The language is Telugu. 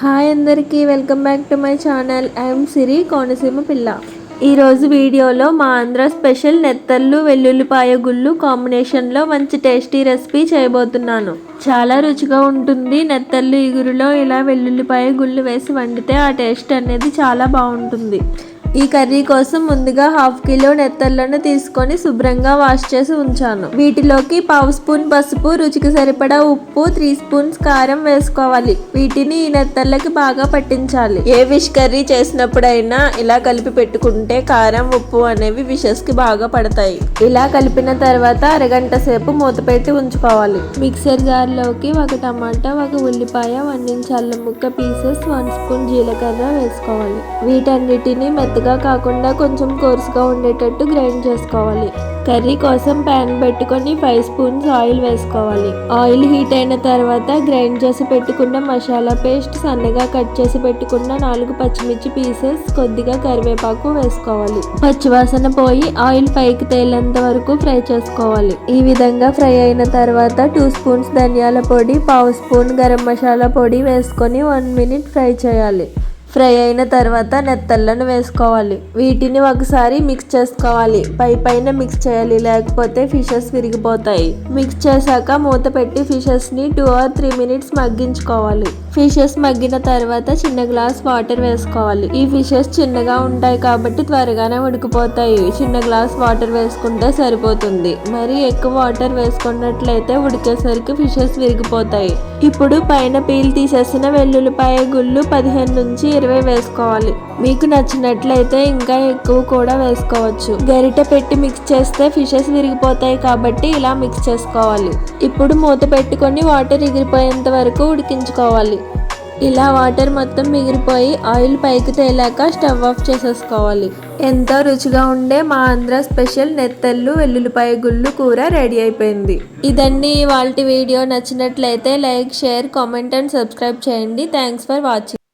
హాయ్ అందరికీ welcome back to my channel. I'm Siri Konaseema పిల్ల. ఈరోజు వీడియోలో మా ఆంధ్ర స్పెషల్ నెత్తళ్ళు వెల్లుల్లిపాయ గుళ్ళు కాంబినేషన్లో మంచి టేస్టీ రెసిపీ చేయబోతున్నాను. చాలా రుచిగా ఉంటుంది నెత్తళ్ళు ఇగురులో ఇలా వెల్లుల్లిపాయ గుళ్ళు వేసి వండితే ఆ టేస్ట్ అనేది చాలా బాగుంటుంది. ఈ కర్రీ కోసం ముందుగా హాఫ్ కిలో నెత్తళ్ళను తీసుకొని శుభ్రంగా వాష్ చేసి ఉంచాను. వీటిలోకి పావు స్పూన్ పసుపు రుచికి సరిపడా ఉప్పు త్రీ స్పూన్స్ కారం వేసుకోవాలి. వీటిని ఈ నెత్తళ్ళకి బాగా పట్టించాలి. ఏ ఫిష్ కర్రీ చేసినప్పుడైనా ఇలా కలిపి పెట్టుకుంటే కారం ఉప్పు అనేవి ఫిషెస్కి బాగా పడతాయి. ఇలా కలిపిన తర్వాత అరగంట సేపు మూత పెట్టి ఉంచుకోవాలి. మిక్సర్ జార్లోకి ఒక టమాటా ఒక ఉల్లిపాయ వన్ ఇంచ్ అల్లం ముక్క పీసెస్ వన్ స్పూన్ జీలకర్ర వేసుకోవాలి. వీటన్నిటిని మెత్తగా కాకుండా కొంచెం కోర్సుగా ఉండేటట్టు గ్రైండ్ చేసుకోవాలి. కర్రీ కోసం ప్యాన్ పెట్టుకొని ఫైవ్ స్పూన్స్ ఆయిల్ వేసుకోవాలి. ఆయిల్ హీట్ అయిన తర్వాత గ్రైండ్ చేసి పెట్టుకున్న మసాలా పేస్ట్ సన్నగా కట్ చేసి పెట్టుకున్న నాలుగు పచ్చిమిర్చి పీసెస్ కొద్దిగా కరివేపాకు వేసుకోవాలి. పచ్చివాసన పోయి ఆయిల్ పైకి తేలేంత వరకు ఫ్రై చేసుకోవాలి. ఈ విధంగా ఫ్రై అయిన తర్వాత టూ స్పూన్స్ ధనియాల పొడి పావు స్పూన్ గరం మసాలా పొడి వేసుకొని వన్ మినిట్ ఫ్రై చేయాలి. ఫ్రై అయిన తర్వాత నెత్తళ్ళను వేసుకోవాలి. వీటిని ఒకసారి మిక్స్ చేసుకోవాలి. పై పైన మిక్స్ చేయాలి. లేకపోతే ఫిషెస్ విరిగిపోతాయి. మిక్స్ చేశాక మూత పెట్టి ఫిషెస్ని టూ ఆర్ త్రీ మినిట్స్ మగ్గించుకోవాలి. ఫిషెస్ మగ్గిన తర్వాత చిన్న గ్లాస్ వాటర్ వేసుకోవాలి. ఈ ఫిషెస్ చిన్నగా ఉంటాయి కాబట్టి త్వరగానే ఉడికిపోతాయి. చిన్న గ్లాస్ వాటర్ వేసుకుంటే సరిపోతుంది. మరి ఎక్కువ వాటర్ వేసుకున్నట్లయితే ఉడికేసరికి ఫిషెస్ విరిగిపోతాయి. ఇప్పుడు పైన పీల్ తీసేసిన వెల్లుల్లిపాయ గుళ్ళు పదిహేను నుంచి ఇరవై వేసుకోవాలి. మీకు నచ్చినట్లయితే ఇంకా ఎక్కువ కూడా వేసుకోవచ్చు. గరిటె పెట్టి మిక్స్ చేస్తే ఫిషెస్ విరిగిపోతాయి కాబట్టి ఇలా మిక్స్ చేసుకోవాలి. ఇప్పుడు మూత పెట్టుకొని వాటర్ ఎగిరిపోయేంత వరకు ఉడికించుకోవాలి. ఇలా వాటర్ మొత్తం మిగిలిపోయి ఆయిల్ పైకి తేలాక స్టవ్ ఆఫ్ చేసేసుకోవాలి. ఎంతో రుచిగా ఉండే మా ఆంధ్ర స్పెషల్ నెత్తళ్ళు వెల్లుల్లిపాయ గుళ్ళు కూర రెడీ అయిపోయింది. ఇదండి ఇవాళ వీడియో. నచ్చినట్లయితే like share comment and subscribe చేయండి. Thanks for watching